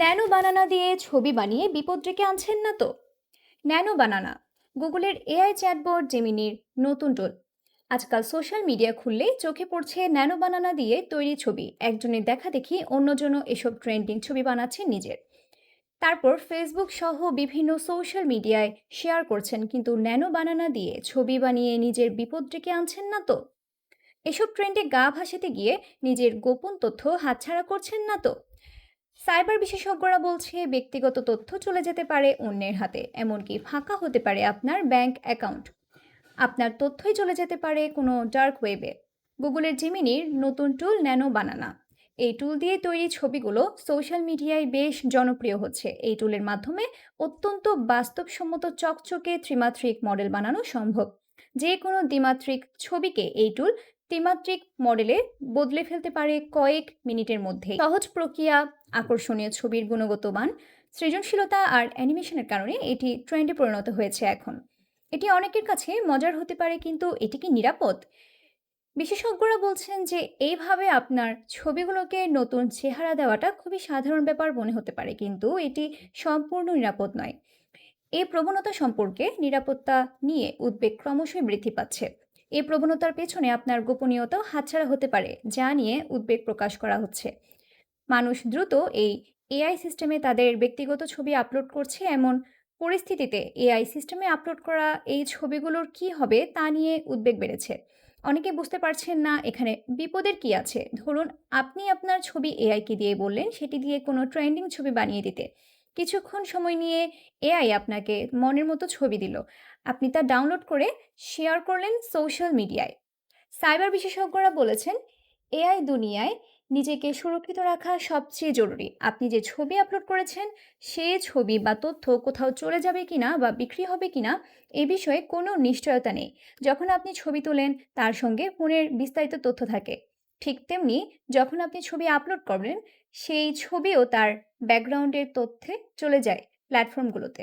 Nano বানানা দিয়ে ছবি বানিয়ে বিপদ ডেকে আনছেন না তো? ন্যানো বানানা, গুগলের এআই চ্যাটবোর্ড জেমিনির নতুন টুল। আজকাল সোশ্যাল মিডিয়া খুললেই চোখে পড়ছে ন্যানো বানানা দিয়ে তৈরি ছবি, একজনের দেখা দেখি অন্যজনও এসব ট্রেন্ডিং ছবি বানাচ্ছেন নিজের। তারপর ফেসবুক সহ বিভিন্ন সোশ্যাল মিডিয়ায় শেয়ার করছেন, কিন্তু ন্যানো বানানা দিয়ে ছবি বানিয়ে নিজের বিপদ ডেকে আনছেন না তো? এসব ট্রেন্ডে গা ভাসাতে গিয়ে নিজের গোপন তথ্য হাতছাড়া করছেন না তো? সাইবার বিশেষজ্ঞরা বলছে, ব্যক্তিগত তথ্য চলে যেতে পারে অন্যের হাতে, এমনকি ফাঁকা হতে পারে আপনার ব্যাংক অ্যাকাউন্ট। আপনার তথ্যই চলে যেতে পারে কোনো ডার্ক ওয়েবে। গুগলের জিমিনির নতুন টুল ন্যানো বানানা। এই টুল দিয়ে তৈরি ছবিগুলো সোশ্যাল মিডিয়ায় বেশ জনপ্রিয় হচ্ছে। এই টুলের মাধ্যমে অত্যন্ত বাস্তবসম্মত চকচকে ত্রিমাত্রিক মডেল বানানো সম্ভব। যে কোনো দ্বিমাত্রিক ছবিকে এই টুল ত্রিমাত্রিক মডেলে বদলে ফেলতে পারে কয়েক মিনিটের মধ্যে। সহজ প্রক্রিয়া, আকর্ষণীয় ছবির গুণগত মান, সৃজনশীলতা আর অ্যানিমেশনের কারণে এটি ট্রেন্ডে পরিণত হয়েছে এখন। এটি অনেকের কাছে মজার হতে পারে, কিন্তু এটি কি নিরাপদ? বিশেষজ্ঞরা বলছেন যে এইভাবে আপনার ছবিগুলোকে নতুন চেহারা দেওয়াটা খুবই সাধারণ ব্যাপার মনে হতে পারে, কিন্তু এটি সম্পূর্ণ নিরাপদ নয়। এই প্রবণতা সম্পর্কে নিরাপত্তা নিয়ে উদ্বেগ ক্রমশই বৃদ্ধি পাচ্ছে। এই প্রবণতার পেছনে আপনার গোপনীয়তাও হাতছাড়া হতে পারে, যা নিয়ে উদ্বেগ প্রকাশ করা হচ্ছে। মানুষ দ্রুত এই এআই সিস্টেমে তাদের ব্যক্তিগত ছবি আপলোড করছে এমন পরিস্থিতিতে এআই সিস্টেমে আপলোড করা এই ছবিগুলোর কি হবে তা নিয়ে উদ্বেগ বেড়েছে। অনেকে বুঝতে পারছেন না এখানে বিপদের কি আছে। ধরুন, আপনি আপনার ছবি এআইকে দিয়ে বললেন, সেটি দিয়ে কোনো ট্রেন্ডিং ছবি বানিয়ে দিতে। কিছুক্ষণ সময় নিয়ে এআই আপনাকে মনের মতো ছবি দিল। আপনি তা ডাউনলোড করে শেয়ার করলেন সোশ্যাল মিডিয়ায় সাইবার বিশেষজ্ঞরা বলেছেন এআই দুনিয়ায় নিজেকে সুরক্ষিত রাখা সবচেয়ে জরুরি। আপনি যে ছবি আপলোড করেছেন, সে ছবি বা তথ্য কোথাও চলে যাবে কিনা বা বিক্রি হবে কিনা, এ বিষয়ে কোনো নিশ্চয়তা নেই। যখন আপনি ছবি তোলেন, তার সঙ্গে ফোনের বিস্তারিত তথ্য থাকে। ঠিক তেমনি যখন আপনি ছবি আপলোড করবেন, সেই ছবিও তার ব্যাকগ্রাউন্ডের তথ্যে চলে যায় প্ল্যাটফর্মগুলোতে